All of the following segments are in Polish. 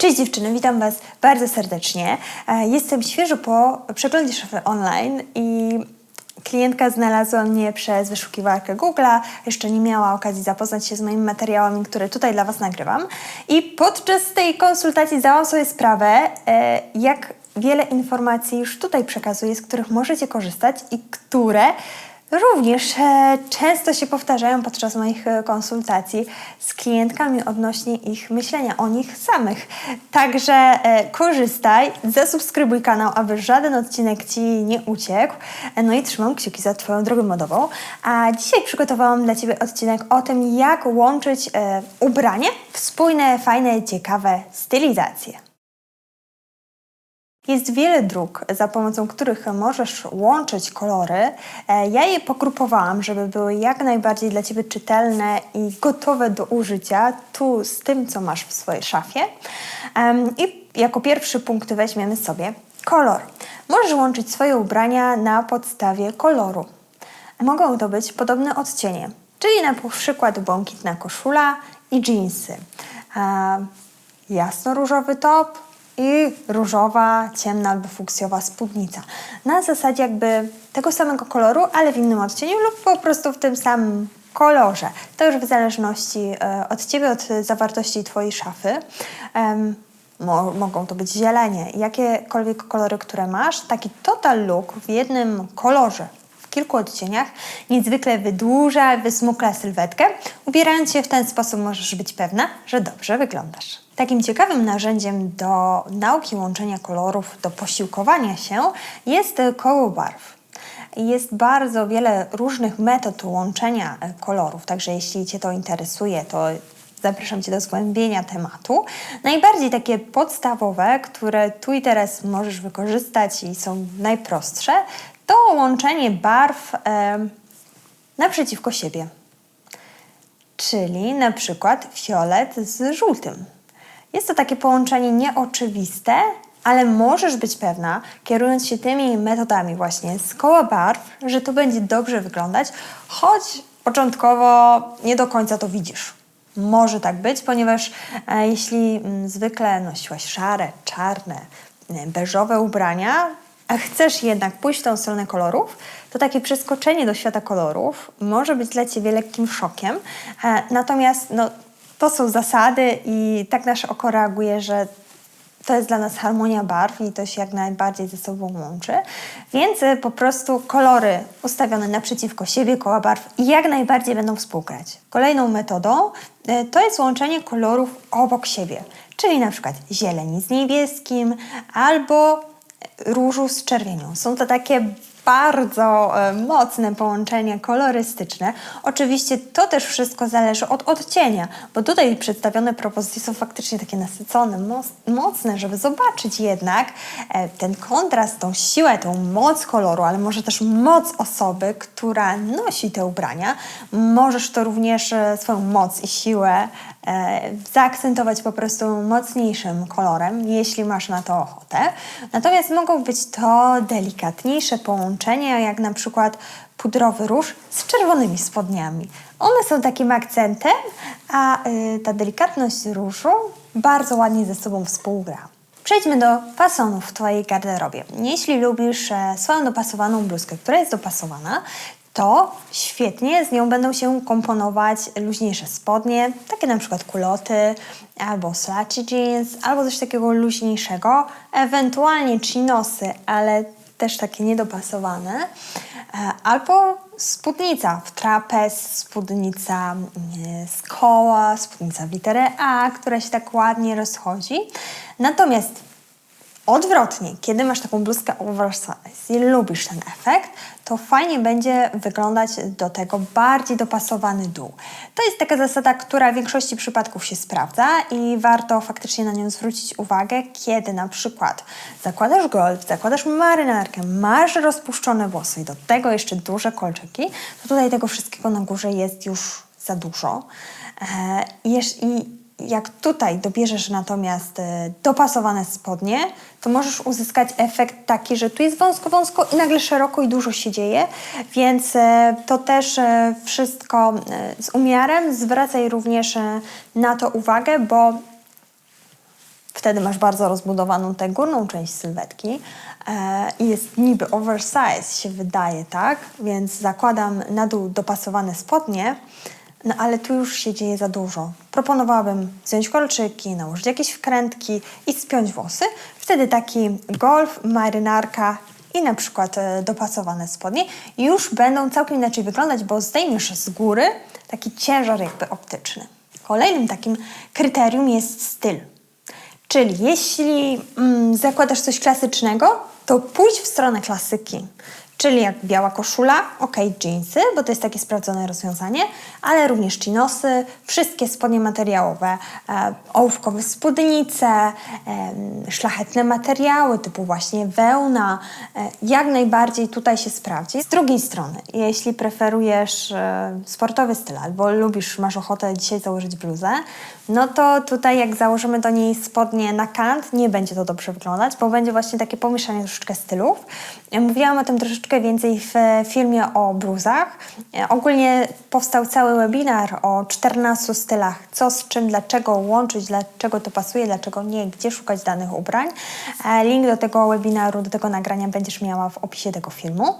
Cześć dziewczyny, witam Was bardzo serdecznie. E, Jestem świeżo po przeglądzie szafy online i klientka znalazła mnie przez wyszukiwarkę Google'a. Jeszcze nie miała okazji zapoznać się z moimi materiałami, które tutaj dla Was nagrywam. I podczas tej konsultacji zdałam sobie sprawę, e, jak wiele informacji już tutaj przekazuję, z których możecie korzystać i które Również e, często się powtarzają podczas moich e, konsultacji z klientkami odnośnie ich myślenia o nich samych. Także e, korzystaj, zasubskrybuj kanał, aby żaden odcinek Ci nie uciekł. No i trzymam kciuki za Twoją drogę modową. A dzisiaj przygotowałam dla Ciebie odcinek o tym, jak łączyć ubranie w spójne, fajne, ciekawe stylizacje. Jest wiele dróg, za pomocą których możesz łączyć kolory. E, Ja je pogrupowałam, żeby były jak najbardziej dla Ciebie czytelne i gotowe do użycia tu z tym, co masz w swojej szafie. I jako pierwszy punkt weźmiemy sobie kolor. Możesz łączyć swoje ubrania na podstawie koloru. Mogą to być podobne odcienie, czyli na przykład błękitna koszula i dżinsy. E, jasno-różowy top i różowa, ciemna albo fuksjowa spódnica. Na zasadzie jakby tego samego koloru, ale w innym odcieniu lub po prostu w tym samym kolorze. To już w zależności e, od Ciebie, od zawartości Twojej szafy. Mogą to być zielenie, jakiekolwiek kolory, które masz. Taki total look w jednym kolorze, kilku odcieniach, niezwykle wydłuża, wysmukla sylwetkę. Ubierając się w ten sposób możesz być pewna, że dobrze wyglądasz. Takim ciekawym narzędziem do nauki łączenia kolorów, do posiłkowania się jest koło barw. Jest bardzo wiele różnych metod łączenia e, kolorów, także jeśli Cię to interesuje, to zapraszam Cię do zgłębienia tematu. Najbardziej takie podstawowe, które tu i teraz możesz wykorzystać i są najprostsze, to łączenie barw e, naprzeciwko siebie. Czyli na przykład fiolet z żółtym. Jest to takie połączenie nieoczywiste, ale możesz być pewna, kierując się tymi metodami właśnie z koła barw, że to będzie dobrze wyglądać, choć początkowo nie do końca to widzisz. Może tak być, ponieważ e, jeśli mm, zwykle nosiłaś szare, czarne, e, beżowe ubrania, a chcesz jednak pójść w tą stronę kolorów, to takie przeskoczenie do świata kolorów może być dla Ciebie lekkim szokiem. E, natomiast no, to są zasady i tak nasze oko reaguje, że to jest dla nas harmonia barw i to się jak najbardziej ze sobą łączy. Więc e, po prostu kolory ustawione naprzeciwko siebie, koła barw jak najbardziej będą współgrać. Kolejną metodą e, to jest łączenie kolorów obok siebie, czyli na przykład zieleni z niebieskim albo różu z czerwienią. Są to takie bardzo e, mocne połączenia kolorystyczne. Oczywiście to też wszystko zależy od odcienia, bo tutaj przedstawione propozycje są faktycznie takie nasycone, moc- mocne, żeby zobaczyć jednak e, ten kontrast, tą siłę, tą moc koloru, ale może też moc osoby, która nosi te ubrania. Możesz to również e, swoją moc i siłę zaakcentować po prostu mocniejszym kolorem, jeśli masz na to ochotę. Natomiast mogą być to delikatniejsze połączenia, jak na przykład pudrowy róż z czerwonymi spodniami. One są takim akcentem, a y, ta delikatność różu bardzo ładnie ze sobą współgra. Przejdźmy do fasonów w Twojej garderobie. Jeśli lubisz e, swoją dopasowaną bluzkę, która jest dopasowana, to świetnie z nią będą się komponować luźniejsze spodnie, takie na przykład kuloty, albo slouchy jeans, albo coś takiego luźniejszego, ewentualnie chinosy, ale też takie niedopasowane, e, albo spódnica w trapez, spódnica mm, z koła, spódnica w literę A, która się tak ładnie rozchodzi. Natomiast Odwrotnie, kiedy masz taką bluzkę oversize i lubisz ten efekt, to fajnie będzie wyglądać do tego bardziej dopasowany dół. To jest taka zasada, która w większości przypadków się sprawdza i warto faktycznie na nią zwrócić uwagę, kiedy na przykład zakładasz golf, zakładasz marynarkę, masz rozpuszczone włosy i do tego jeszcze duże kolczyki, to tutaj tego wszystkiego na górze jest już za dużo. E, i jak tutaj dobierzesz natomiast e, dopasowane spodnie, to możesz uzyskać efekt taki, że tu jest wąsko, wąsko i nagle szeroko i dużo się dzieje, więc e, to też e, wszystko z umiarem. Zwracaj również na to uwagę, bo Wtedy masz bardzo rozbudowaną tę górną część sylwetki e, i jest niby oversize się wydaje, tak? Więc zakładam na dół dopasowane spodnie, no ale tu już się dzieje za dużo. Proponowałabym wziąć kolczyki, nałożyć jakieś wkrętki i spiąć włosy. Wtedy taki golf, marynarka i na przykład e, dopasowane spodnie już będą całkiem inaczej wyglądać, bo zdejmiesz z góry taki ciężar jakby optyczny. Kolejnym takim kryterium jest styl. Czyli jeśli mm, zakładasz coś klasycznego, to pójdź w stronę klasyki. Czyli jak biała koszula, ok, jeansy, bo to jest takie sprawdzone rozwiązanie, ale również chinosy, wszystkie spodnie materiałowe, e, ołówkowe spódnice, e, szlachetne materiały typu właśnie wełna, e, jak najbardziej tutaj się sprawdzi. Z drugiej strony, jeśli preferujesz sportowy styl albo lubisz, masz ochotę dzisiaj założyć bluzę, no to tutaj jak założymy do niej spodnie na kant, nie będzie to dobrze wyglądać, bo będzie właśnie takie pomieszanie troszeczkę stylów. Mówiłam o tym troszeczkę więcej w filmie o bluzach. Ogólnie powstał cały webinar o 14 stylach, co z czym, dlaczego łączyć, dlaczego to pasuje, dlaczego nie, gdzie szukać danych ubrań. E, link do tego webinaru, do tego nagrania będziesz miała w opisie tego filmu.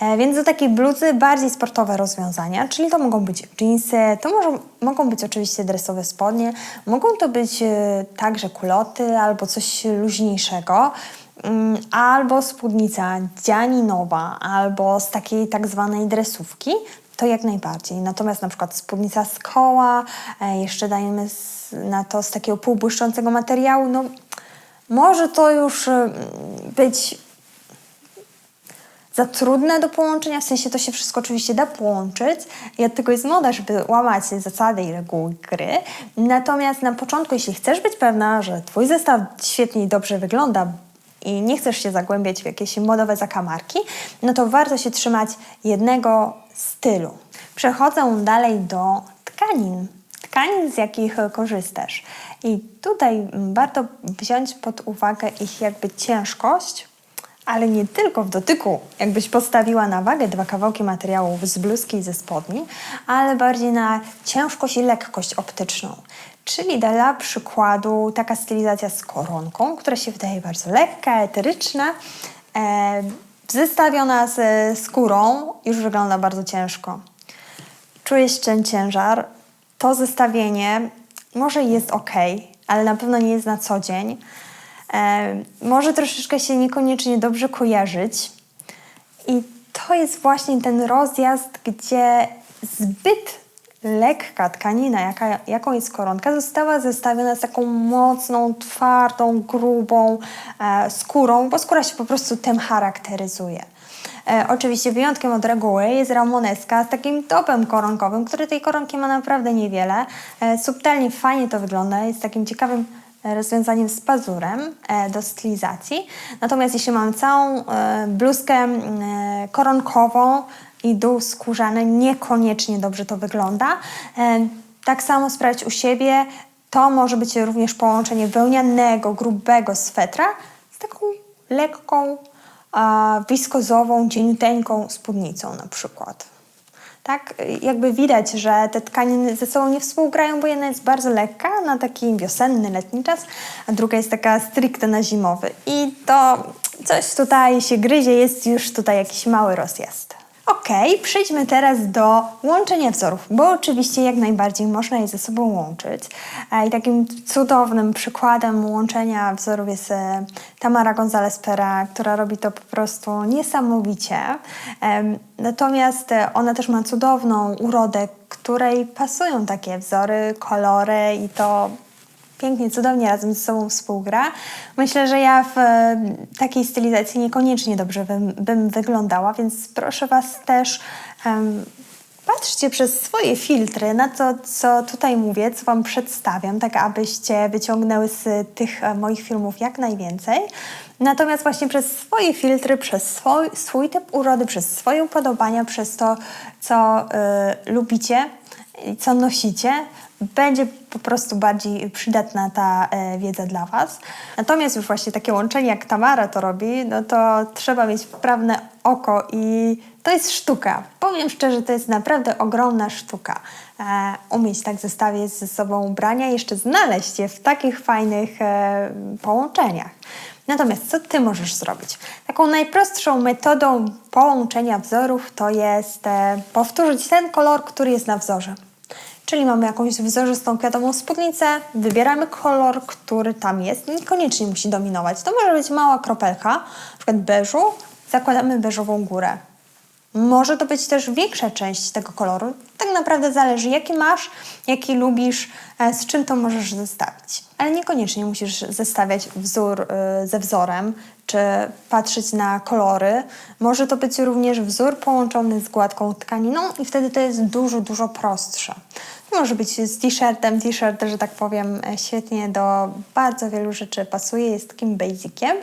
E, więc do takiej bluzy bardziej sportowe rozwiązania, czyli to mogą być jeansy, to może, mogą być oczywiście dresowe spodnie, mogą to być e, także kuloty albo coś luźniejszego. Mm, albo spódnica dzianinowa, albo z takiej tak zwanej dresówki, to jak najbardziej. Natomiast na przykład spódnica z koła, e, jeszcze dajemy na to z takiego półbłyszczącego materiału, no może to już e, być za trudne do połączenia, w sensie to się wszystko oczywiście da połączyć i od tego jest moda, żeby łamać zasady i reguły gry. Natomiast na początku, jeśli chcesz być pewna, że Twój zestaw świetnie i dobrze wygląda, i nie chcesz się zagłębiać w jakieś modowe zakamarki, no to warto się trzymać jednego stylu. Przechodzę dalej do tkanin. Tkanin, z jakich korzystasz. I tutaj warto wziąć pod uwagę ich jakby ciężkość, ale nie tylko w dotyku, jakbyś postawiła na wagę dwa kawałki materiału z bluzki i ze spodni, ale bardziej na ciężkość i lekkość optyczną. Czyli dla przykładu taka stylizacja z koronką, która się wydaje bardzo lekka, eteryczna, e, zestawiona ze skórą, już wygląda bardzo ciężko. Czujesz ten ciężar. To zestawienie może jest ok, ale na pewno nie jest na co dzień. E, może troszeczkę się niekoniecznie dobrze kojarzyć. I to jest właśnie ten rozjazd, gdzie zbyt lekka tkanina, jaka, jaką jest koronka, została zestawiona z taką mocną, twardą, grubą e, skórą, bo skóra się po prostu tym charakteryzuje. E, oczywiście wyjątkiem od reguły jest ramoneska z takim topem koronkowym, który tej koronki ma naprawdę niewiele. E, subtelnie, fajnie to wygląda, jest takim ciekawym rozwiązaniem z pazurem e, do stylizacji. Natomiast jeśli mam całą e, bluzkę e, koronkową, i dół skórzany niekoniecznie dobrze to wygląda. Tak samo sprawdź u siebie. To może być również połączenie wełnianego, grubego swetra z taką lekką, wiskozową, cieniuteńką spódnicą na przykład. Tak, jakby widać, że te tkaniny ze sobą nie współgrają, bo jedna jest bardzo lekka na taki wiosenny, letni czas, a druga jest taka stricte na zimowy. I to coś tutaj się gryzie, jest już tutaj jakiś mały rozjazd. Ok, przejdźmy teraz do łączenia wzorów, bo oczywiście jak najbardziej można je ze sobą łączyć. I takim cudownym przykładem łączenia wzorów jest e, Tamara González Pera, która robi to po prostu niesamowicie. Natomiast e, ona też ma cudowną urodę, której pasują takie wzory, kolory i to pięknie, cudownie razem ze sobą współgra. Myślę, że ja w e, takiej stylizacji niekoniecznie dobrze bym, bym wyglądała, więc proszę Was też um, patrzcie przez swoje filtry na to, co tutaj mówię, co Wam przedstawiam, tak abyście wyciągnęły z tych e, moich filmów jak najwięcej. Natomiast właśnie przez swoje filtry, przez swój, swój typ urody, przez swoje upodobania, przez to, co y, lubicie i co nosicie, będzie po prostu bardziej przydatna ta e, wiedza dla Was. Natomiast już właśnie takie łączenie, jak Tamara to robi, no to trzeba mieć wprawne oko i to jest sztuka. Powiem szczerze, to jest naprawdę ogromna sztuka. E, umieć tak zestawiać ze sobą ubrania, jeszcze znaleźć je w takich fajnych e, połączeniach. Natomiast co Ty możesz zrobić? Taką najprostszą metodą połączenia wzorów to jest e, powtórzyć ten kolor, który jest na wzorze. Czyli mamy jakąś wzorzystą kwiatową spódnicę, wybieramy kolor, który tam jest, niekoniecznie musi dominować. To może być mała kropelka, przykład beżu, zakładamy beżową górę. Może to być też większa część tego koloru. Tak naprawdę zależy, jaki masz, jaki lubisz, e, z czym to możesz zestawić. Ale niekoniecznie musisz zestawiać wzór y, ze wzorem, czy patrzeć na kolory. Może to być również wzór połączony z gładką tkaniną i wtedy to jest dużo, dużo prostsze. Może być z t-shirtem. T-shirt, że tak powiem, świetnie do bardzo wielu rzeczy pasuje. Jest takim basiciem.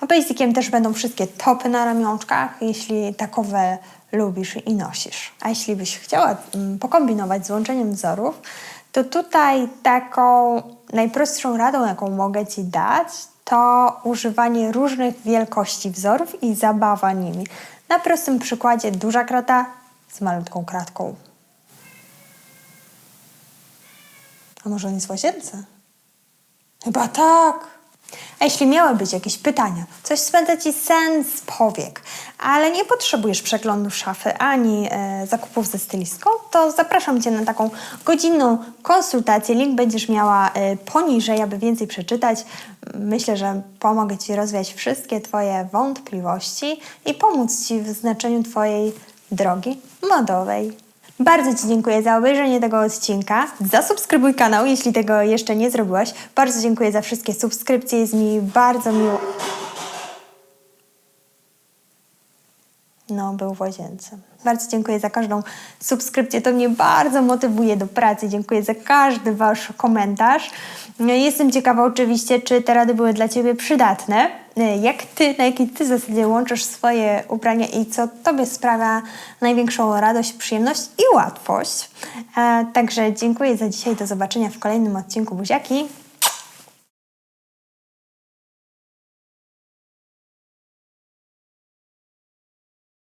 A basiciem też będą wszystkie topy na ramionczkach, jeśli takowe lubisz i nosisz. A jeśli byś chciała mm, pokombinować z łączeniem wzorów, to tutaj taką najprostszą radą, jaką mogę Ci dać, to używanie różnych wielkości wzorów i zabawa nimi. Na prostym przykładzie duża krata z malutką kratką. A może on jest łazience? Chyba tak. A jeśli miały być jakieś pytania, coś spędza Ci sens powiek, ale nie potrzebujesz przeglądu szafy ani e, zakupów ze stylistką, to zapraszam Cię na taką godzinną konsultację. Link będziesz miała e, poniżej, aby więcej przeczytać. Myślę, że pomogę Ci rozwiać wszystkie Twoje wątpliwości i pomóc Ci w znaczeniu Twojej drogi modowej. Bardzo Ci dziękuję za obejrzenie tego odcinka. Zasubskrybuj kanał, jeśli tego jeszcze nie zrobiłaś. Bardzo dziękuję za wszystkie subskrypcje, jest mi bardzo miło. No, był w łazience. Bardzo dziękuję za każdą subskrypcję. To mnie bardzo motywuje do pracy. Dziękuję za każdy Wasz komentarz. Jestem ciekawa oczywiście, czy te rady były dla Ciebie przydatne. Jak Ty, na jakiej Ty zasadzie łączysz swoje ubrania i co Tobie sprawia największą radość, przyjemność i łatwość. E, także dziękuję za dzisiaj. Do zobaczenia w kolejnym odcinku Buziaki.